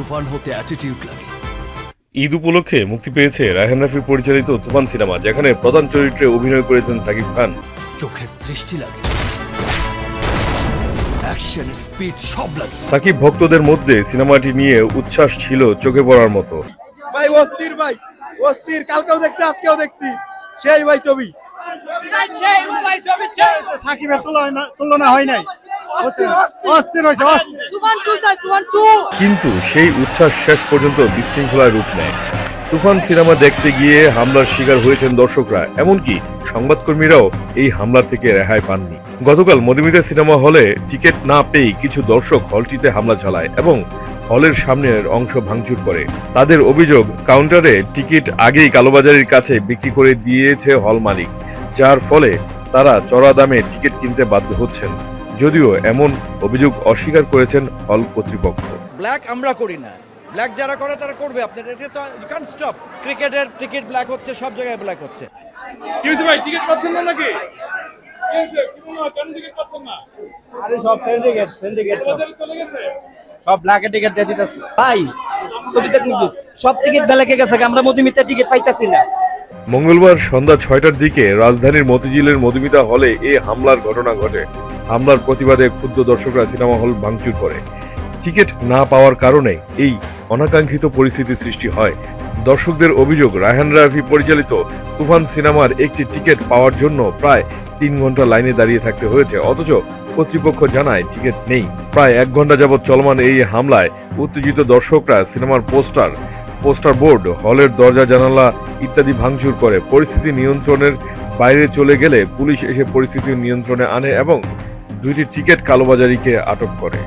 তুফান হতে অ্যাটিটিউড লাগে। ঈদ উপলক্ষে মুক্তি পেয়েছে রায়হান রাফি পরিচালিত তুফান সিনেমা যেখানে প্রধান চরিত্রে অভিনয় করেছেন সাকিব খান। চোখের দৃষ্টি লাগে। অ্যাকশন স্পিড সব লাগে। সাকিব ভক্তদের মধ্যে সিনেমাটি নিয়ে উচ্ছ্বাস ছিল চোখে পড়ার মতো। ভাই অস্থির ভাই অস্থির। কালকেও দেখছি আজকেও দেখছি। সেই ভাই ছবি। সাকিবের তুলনা তুলনা হয় নাই। কিন্তু সেই উচ্ছ্বাস শেষ পর্যন্ত বিশৃঙ্খলার রূপ নেয়। তুফান সিনেমা দেখতে গিয়ে হামলার শিকার হয়েছেন দর্শকরা। এমনকি সংবাদকর্মীরাও এই হামলা থেকে রেহাই পাননি। গতকাল মধুমিতা সিনেমা হলে টিকিট না পেয়ে কিছু দর্শক হলটিতে হামলা চালায় এবং হলের সামনের অংশ ভাঙচুর করে। তাদের অভিযোগ কাউন্টারে টিকিট আগেই কালোবাজারির কাছে বিক্রি করে দিয়েছে হল মালিক যার ফলে তারা চড়া দামে টিকিট কিনতে বাধ্য হচ্ছেন। যদিও এমন অভিযোগ অস্বীকার করেছেন হল কর্তৃপক্ষ। ব্ল্যাক আমরা করি না। ব্ল্যাক যারা করে তারা করবে। আপনার এতে তো ইউ ক্যান স্টপ ক্রিকেটের টিকিট ব্ল্যাক হচ্ছে সব জায়গায় ব্ল্যাক হচ্ছে। কি হয়েছে ভাই? টিকিট পাচ্ছেন না নাকি? কি হয়েছে? কি মনে হয়? কেন টিকিট পাচ্ছেন না? আরে সব সিন্ডিকেট সিন্ডিকেট সব। চলে গেছে। সব ব্ল্যাকে টিকিট দিয়ে দিতেছে। ভাই ছবি দেখুন সব টিকিট বেলাকে গেছে। আমরা মধুমিতা টিকিট পাইতাছি না। মঙ্গলবার সন্ধ্যা ছয়টার দিকে রাজধানীর মতিঝিলের মধুমিতা হলে এই হামলার ঘটনা ঘটে। হামলার প্রতিবাদে ক্ষুব্ধ দর্শকরা সিনেমা হল ভাঙচুর করে। টিকিট না পাওয়ার কারণে এই অনাকাঙ্ক্ষিত পরিস্থিতির সৃষ্টি হয়। দর্শকদের অভিযোগ, রায়হান রাফি পরিচালিত তুফান সিনেমার একটি টিকিট পাওয়ার জন্য প্রায় তিন ঘণ্টা লাইনে দাঁড়িয়ে থাকতে হয়েছে। অথচ কর্তৃপক্ষ জানায়, টিকিট নেই। প্রায় এক ঘণ্টা যাবৎ চলমান এই হামলায় উত্তেজিত দর্শকরা সিনেমার পোস্টার পোস্টার বোর্ড, হলের দরজা, জানালা ইত্যাদি ভাঙচুর করে। পরিস্থিতি নিয়ন্ত্রণের বাইরে চলে গেলে পুলিশ এসে পরিস্থিতি নিয়ন্ত্রণে আনে এবং দুইটি টিকিট কালোবাজারিকে আটক করে।